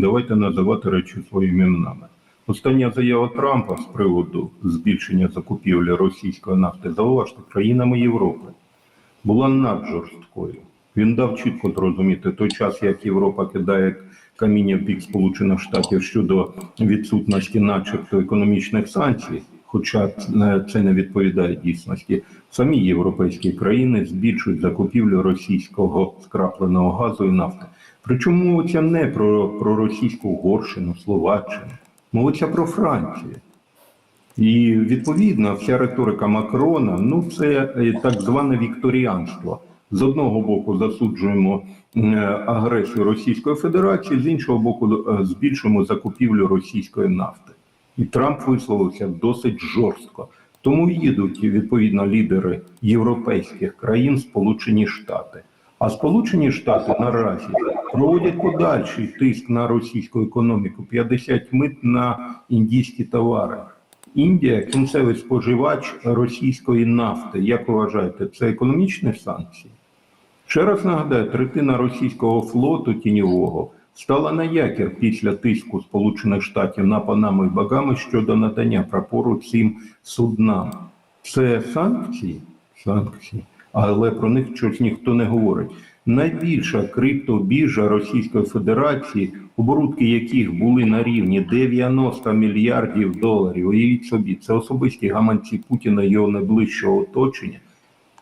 Давайте називати речі своїми іменами. Остання заява Трампа з приводу збільшення закупівлі російської нафти, зауважте, країнами Європи, була наджорсткою. Він дав чітко зрозуміти той час, як Європа кидає каміння в бік Сполучених Штатів щодо відсутності, начебто, економічних санкцій, хоча це не відповідає дійсності. Самі європейські країни збільшують закупівлю російського скрапленого газу і нафти. Причому мовиться не про, про російську Угорщину, Словаччину, мовиться про Францію. І відповідно вся риторика Макрона ну це е, так зване вікторіанство. З одного боку засуджуємо е, агресію Російської Федерації, з іншого боку, е, збільшуємо закупівлю російської нафти. І Трамп висловився досить жорстко. Тому їдуть відповідно лідери європейських країн, Сполучені Штати. А Сполучені Штати наразі проводять подальший тиск на російську економіку 50 мит на індійські товари. Індія кінцевий споживач російської нафти. Як вважаєте, це економічні санкції? Ще раз нагадаю, третина російського флоту тіньового стала на якір після тиску Сполучених Штатів на Панаму і Багами щодо надання прапору цим суднам. Це санкції? Санкції. Але про них щось ніхто не говорить. Найбільша криптобіржа Російської Федерації, оборудки яких були на рівні 90 мільярдів доларів. Уявіть собі, це особисті гаманці Путіна і його найближчого оточення.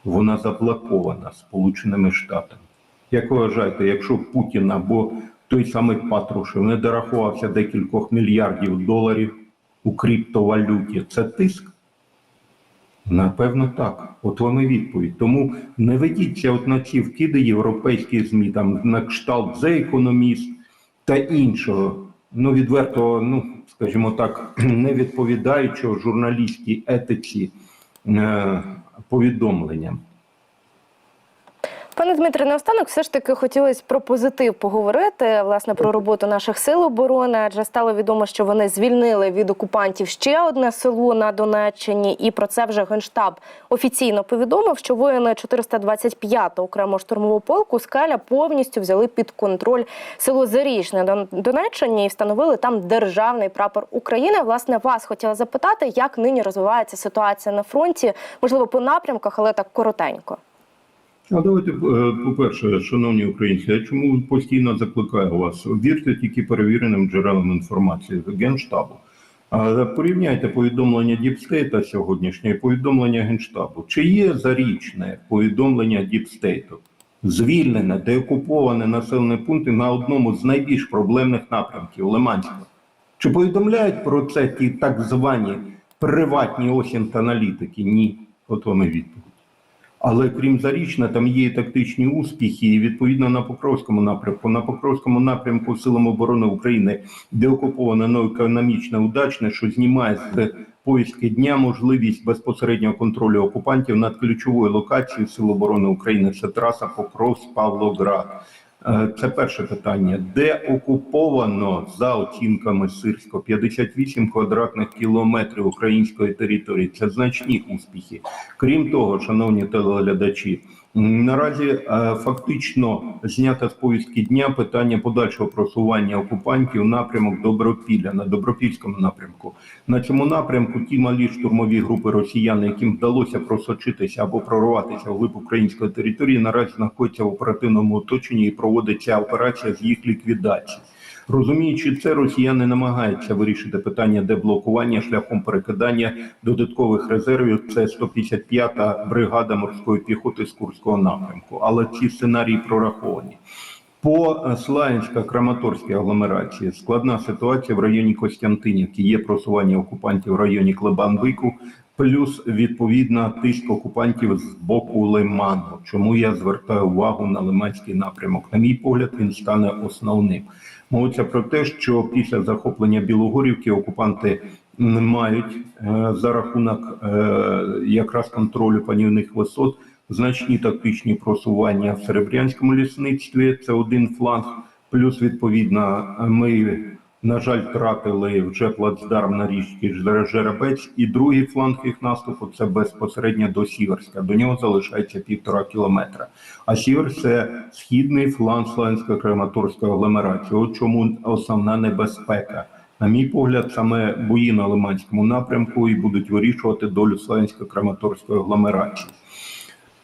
Вона заблокована Сполученими Штатами. Як вважаєте, якщо Путін або той самий Патрушев не дорахувався декількох мільярдів доларів у криптовалюті, це тиск? Напевно, так. От вам і відповідь. Тому не ведіться от на ці вкиди європейські ЗМІ, там на кшталт The Economist та іншого, ну відверто, ну скажімо так, не відповідаючого журналістській етиці е, повідомленням. Пане Дмитре, наостанок все ж таки хотілося про позитив поговорити власне про роботу наших сил оборони, адже стало відомо, що вони звільнили від окупантів ще одне село на Донеччині, і про це вже генштаб офіційно повідомив, що воїни 425-го окремого штурмового полку скаля повністю взяли під контроль село Зарічне на Донеччині і встановили там державний прапор України. Власне, вас хотіла запитати, як нині розвивається ситуація на фронті, можливо, по напрямках, але так коротенько. А давайте, е, по-перше, шановні українці, я чому постійно закликаю вас? Вірте тільки перевіреним джерелам інформації з Генштабу. Порівняйте повідомлення Діпстейта сьогоднішнє і повідомлення Генштабу. Чи є зарічне повідомлення Діпстейту? Звільнене, деокуповане населені пункти на одному з найбільш проблемних напрямків Лиманського. Чи повідомляють про це ті так звані приватні осінт-аналітики? Ні. От вам і відповідь. Але крім Зарічна, там є і тактичні успіхи. І відповідно на Покровському напрямку. На Покровському напрямку Силам оборони України де окуповане ну, удачне, що знімає з поїздки дня можливість безпосереднього контролю окупантів над ключовою локацією Сил оборони України. Це траса Покровськ Павлоград. Е, Це перше питання. Де окуповано за оцінками Сирського 58 квадратних кілометрів української території? Це значні успіхи. Крім того, шановні телеглядачі, наразі е, фактично знято з повістки дня питання подальшого просування окупантів напрямок Добропілля на Добропільському напрямку. На цьому напрямку ті малі штурмові групи росіян, яким вдалося просочитися або прорватися в глиб української території, наразі знаходяться в оперативному оточенні і проводиться операція з їх ліквідації. Розуміючи це, росіяни намагаються вирішити питання деблокування шляхом перекидання додаткових резервів. Це 155-та бригада морської піхоти з Курського напрямку. Але ці сценарії прораховані. По е, Славянська-Краматорській агломерації складна ситуація в районі Костянтинівки. Є просування окупантів в районі Клебанбику, плюс відповідно тиск окупантів з боку Лиману. Чому я звертаю увагу на Лиманський напрямок? На мій погляд, він стане основним. Мовиться про те, що після захоплення Білогорівки окупанти м, мають е, за рахунок е, якраз контролю панівних висот значні тактичні просування в Серебрянському лісництві. Це один фланг. Плюс, відповідно, ми На жаль, втратили вже плацдарм на річці Жеребець, і другий фланг їх наступу це безпосередньо до Сіверська. До нього залишається півтора кілометра. А Сіверськ – це східний фланг Славянсько-Краматорської агломерації. От чому основна небезпека. На мій погляд, саме бої на Лиманському напрямку і будуть вирішувати долю Славянсько-Краматорської агломерації.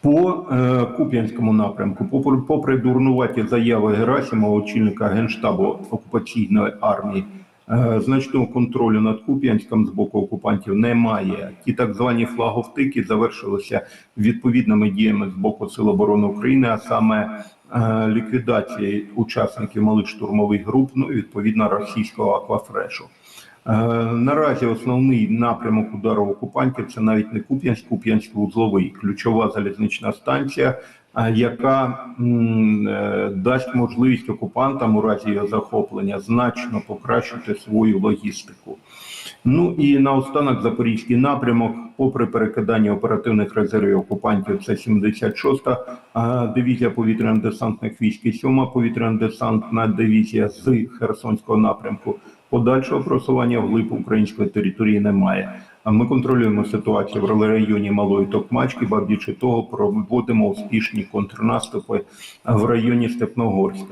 По е, Куп'янському напрямку, попри, попри дурнуваті заяви Герасимова, очільника Генштабу окупаційної армії, е, значного контролю над Куп'янськом з боку окупантів немає. Ті так звані флаговтики завершилися відповідними діями з боку Сил оборони України, а саме е, ліквідації учасників малих штурмових груп, ну і відповідно російського аквафрешу. Е, Наразі основний напрямок удару окупантів це навіть не Куп'янськ, Куп'янськ вузловий, ключова залізнична станція, е, яка е, дасть можливість окупантам у разі його захоплення значно покращити свою логістику. Ну і наостанок Запорізький напрямок, попри перекидання оперативних резервів окупантів, це 76-та дивізія повітряно-десантних військ і 7-ма повітряно-десантна дивізія з Херсонського напрямку. Подальшого просування вглиб української території немає. Ми контролюємо ситуацію в районі Малої Токмачки, ба більше того, проводимо успішні контрнаступи в районі Степногорська.